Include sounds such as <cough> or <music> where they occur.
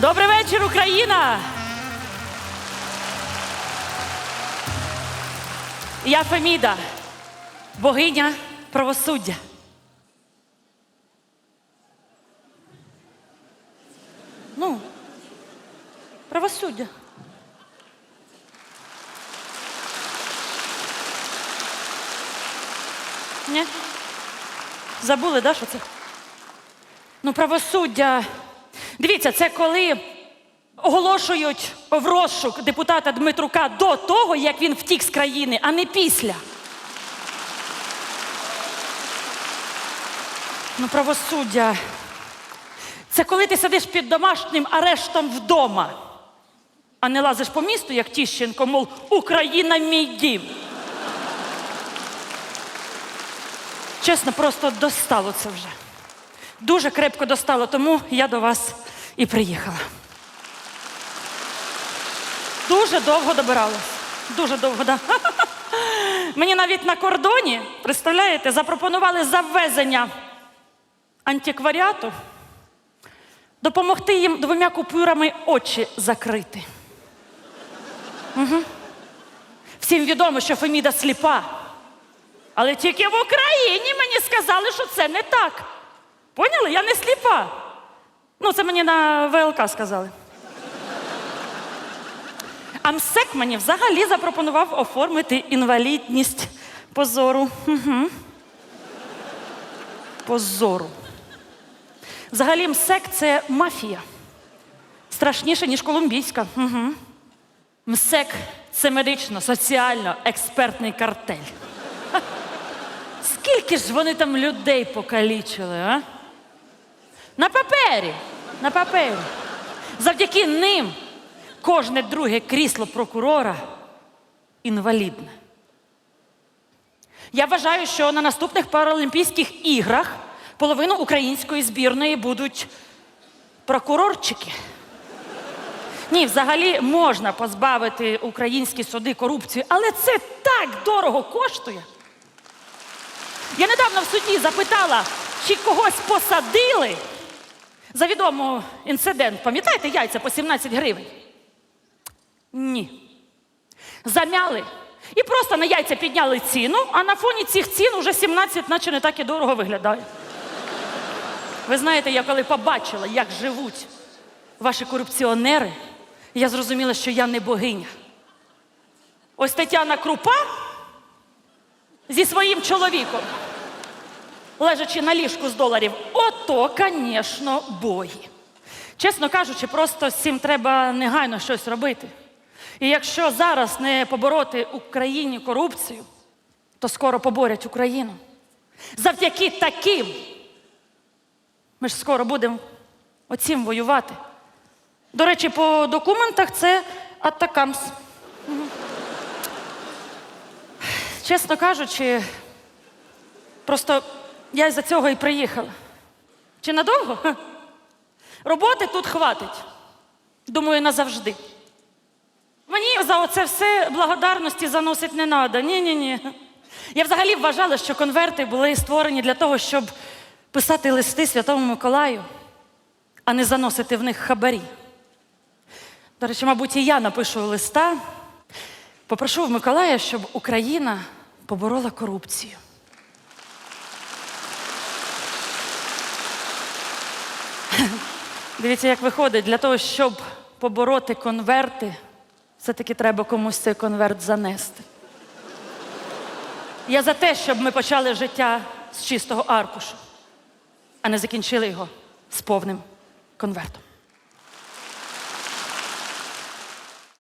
Добрий вечір, Україна! Я Феміда, богиня правосуддя. Ну, правосуддя. Ні? Забули, да, що це? Ну, правосуддя. Дивіться, це коли оголошують в розшук депутата Дмитрука до того, як він втік з країни, а не після. Ну, правосуддя. Це коли ти сидиш під домашнім арештом вдома, а не лазиш по місту, як Тіщенко, мов Україна мій дім. Чесно, просто достало це вже. Дуже крепко достало, тому я до вас і приїхала. Дуже довго добиралась. Дуже довго, да. <laughs> Мені навіть на кордоні, представляєте, запропонували завезення антикваріату, допомогти їм двома купюрами очі закрити. Угу. Всім відомо, що Феміда сліпа. Але тільки в Україні мені сказали, що це не так. Поняли? Я не сліпа. Ну, це мені на ВЛК сказали. А МСЕК мені взагалі запропонував оформити інвалідність позору. Угу. Позору. Взагалі, МСЕК це мафія. Страшніше, ніж колумбійська. Угу. МСЕК це медично-соціально-експертний картель. Скільки ж вони там людей покалічили, а? На папері. На папері. Завдяки ним кожне друге крісло прокурора інвалідне. Я вважаю, що на наступних Паралімпійських іграх половину української збірної будуть прокурорчики. Ні, взагалі можна позбавити українські суди корупції, але це так дорого коштує. Я недавно в суді запитала, чи когось посадили за відомий інцидент. Пам'ятаєте, яйця по 17 гривень? Ні. Замяли. І просто на яйця підняли ціну, а на фоні цих цін уже 17, наче не так і дорого виглядає. Ви знаєте, я коли побачила, як живуть ваші корупціонери, я зрозуміла, що я не богиня. Ось Тетяна Крупа зі своїм чоловіком, лежачи на ліжку з доларів, ото, звісно, бої. Чесно кажучи, просто цим треба негайно щось робити. І якщо зараз не побороти Україні корупцію, то скоро поборять Україну. Завдяки таким ми ж скоро будемо оцім воювати. До речі, по документах це атакамс. Чесно кажучи, просто я із-за цього і приїхала. Чи надовго? Роботи тут хватить. Думаю, назавжди. Мені за оце все благодарності заносить не треба. Ні-ні-ні. Я взагалі вважала, що конверти були створені для того, щоб писати листи Святому Миколаю, а не заносити в них хабарі. До речі, мабуть, і я напишу листа. Попрошу в Миколая, щоб Україна поборола корупцію. Дивіться, як виходить, для того, щоб побороти конверти, все-таки треба комусь цей конверт занести. Я за те, щоб ми почали життя з чистого аркушу, а не закінчили його з повним конвертом.